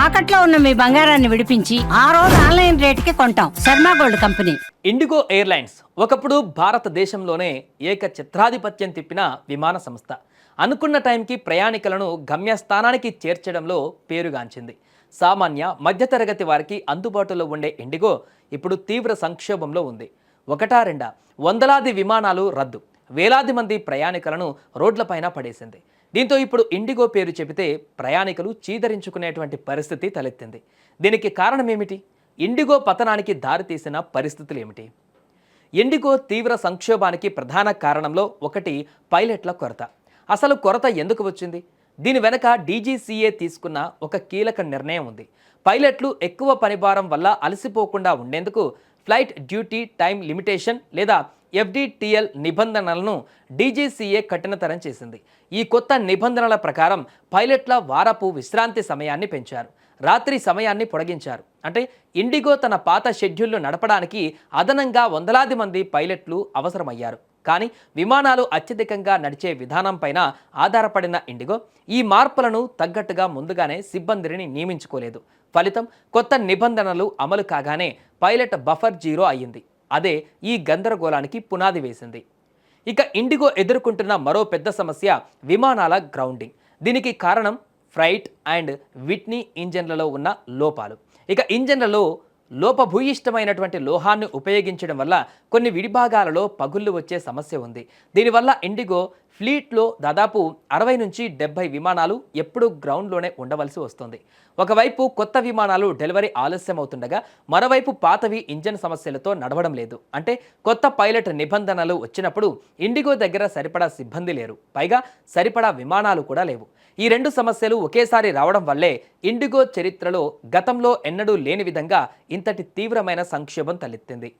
తాకట్లో ఉన్న మీ బంగారాన్ని విడిపించి ఆ రోజు ఆన్లైన్ రేటుకి కొంటాం. Sharma gold company. IndiGo airlines ఒకప్పుడు భారతదేశంలోనే ఏక చిత్రాధిపత్యం తిప్పిన విమాన సంస్థ. అనుకున్న టైంకి ప్రయాణికులను గమ్యస్థానానికి చేర్చడంలో పేరుగాంచింది. సామాన్య మధ్యతరగతి వారికి అందుబాటులో ఉండే ఇండిగో ఇప్పుడు తీవ్ర సంక్షోభంలో ఉంది. ఒకటా రెండా వందలాది విమానాలు రద్దు. వేలాది మంది ప్రయాణికులను రోడ్లపైన పడేసింది. దీంతో ఇప్పుడు ఇండిగో పేరు చెబితే ప్రయాణికులు చీదరించుకునేటువంటి పరిస్థితి తలెత్తింది. దీనికి కారణం ఏమిటి? ఇండిగో పతనానికి దారితీసిన పరిస్థితులు ఏమిటి? ఇండిగో తీవ్ర సంక్షోభానికి ప్రధాన కారణంలో ఒకటి పైలట్ల కొరత. అసలు కొరత ఎందుకు వచ్చింది? దీని వెనక డీజీసీఏ తీసుకున్న ఒక కీలక నిర్ణయం ఉంది. పైలట్లు ఎక్కువ పనిభారం వల్ల అలసిపోకుండా ఉండేందుకు ఫ్లైట్ డ్యూటీ టైం లిమిటేషన్ లేదా ఎఫ్డిటిఎల్ నిబంధనలను డీజీసీఏ కఠినతరం చేసింది. ఈ కొత్త నిబంధనల ప్రకారం పైలట్ల వారపు విశ్రాంతి సమయాన్ని పెంచారు. రాత్రి సమయాన్ని పొడిగించారు. అంటే ఇండిగో తన పాత షెడ్యూల్ను నడపడానికి అదనంగా వందలాది మంది పైలట్లు అవసరమయ్యారు. కానీ విమానాలు అత్యధికంగా నడిచే విధానంపైన ఆధారపడిన ఇండిగో ఈ మార్పులను తగ్గట్టుగా ముందుగానే సిబ్బందిని నియమించుకోలేదు. ఫలితం కొత్త నిబంధనలు అమలు కాగానే పైలట్ బఫర్ జీరో అయ్యింది. అదే ఈ గందరగోళానికి పునాది వేసింది. ఇక ఇండిగో ఎదుర్కొంటున్న మరో పెద్ద సమస్య విమానాల గ్రౌండింగ్. దీనికి కారణం ఫ్రైట్ అండ్ విట్నీ ఇంజన్లలో ఉన్న లోపాలు. ఇక ఇంజన్లలో లోపభూయిష్టమైనటువంటి లోహాన్ని ఉపయోగించడం వల్ల కొన్ని విడిభాగాలలో పగుళ్ళు వచ్చే సమస్య ఉంది. దీనివల్ల ఇండిగో ఫ్లీట్లో దాదాపు అరవై నుంచి డెబ్బై విమానాలు ఎప్పుడూ గ్రౌండ్లోనే ఉండవలసి వస్తుంది. ఒకవైపు కొత్త విమానాలు డెలివరీ ఆలస్యం అవుతుండగా మరోవైపు పాతవి ఇంజన్ సమస్యలతో నడవడం లేదు. అంటే కొత్త పైలట్ నిబంధనలు వచ్చినప్పుడు ఇండిగో దగ్గర సరిపడా సిబ్బంది లేరు. పైగా సరిపడా విమానాలు కూడా లేవు. ఈ రెండు సమస్యలు ఒకేసారి రావడం వల్లే ఇండిగో చరిత్రలో గతంలో ఎన్నడూ లేని విధంగా ఇంతటి తీవ్రమైన సంక్షోభం తలెత్తింది.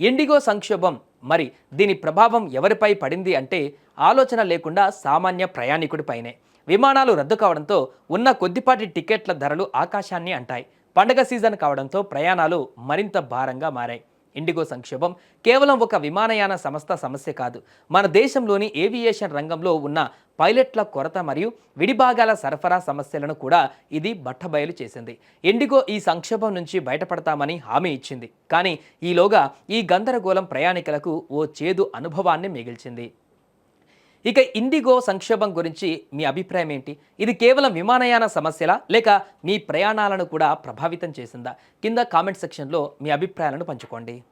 ఇండిగో సంక్షోభం మరి దీని ప్రభావం ఎవరిపై పడింది అంటే ఆలోచన లేకుండా సామాన్య ప్రయాణికుడిపైనే విమానాలు రద్దు కావడంతో ఉన్న కొద్దిపాటి టికెట్ల ధరలు ఆకాశాన్ని అంటాయి. పండగ సీజన్ కావడంతో ప్రయాణాలు మరింత భారంగా మారాయి. ఇండిగో సంక్షోభం కేవలం ఒక విమానయాన సంస్థ సమస్య కాదు. మన దేశంలోని ఏవియేషన్ రంగంలో ఉన్న పైలట్ల కొరత మరియు విడిభాగాల సరఫరా సమస్యలను కూడా ఇది బట్టబయలు చేసింది. ఇండిగో ఈ సంక్షోభం నుంచి బయటపడతామని హామీ ఇచ్చింది. కానీ ఈలోగా ఈ గందరగోళం ప్రయాణికులకు ఓ చేదు అనుభవాన్ని మిగిల్చింది. ఇక ఇండిగో సంక్షోభం గురించి మీ అభిప్రాయం ఏంటి? ఇది కేవలం విమానయాన సమస్యలా? లేక మీ ప్రయాణాలను కూడా ప్రభావితం చేసిందా? కింద కామెంట్ సెక్షన్లో మీ అభిప్రాయాలను పంచుకోండి.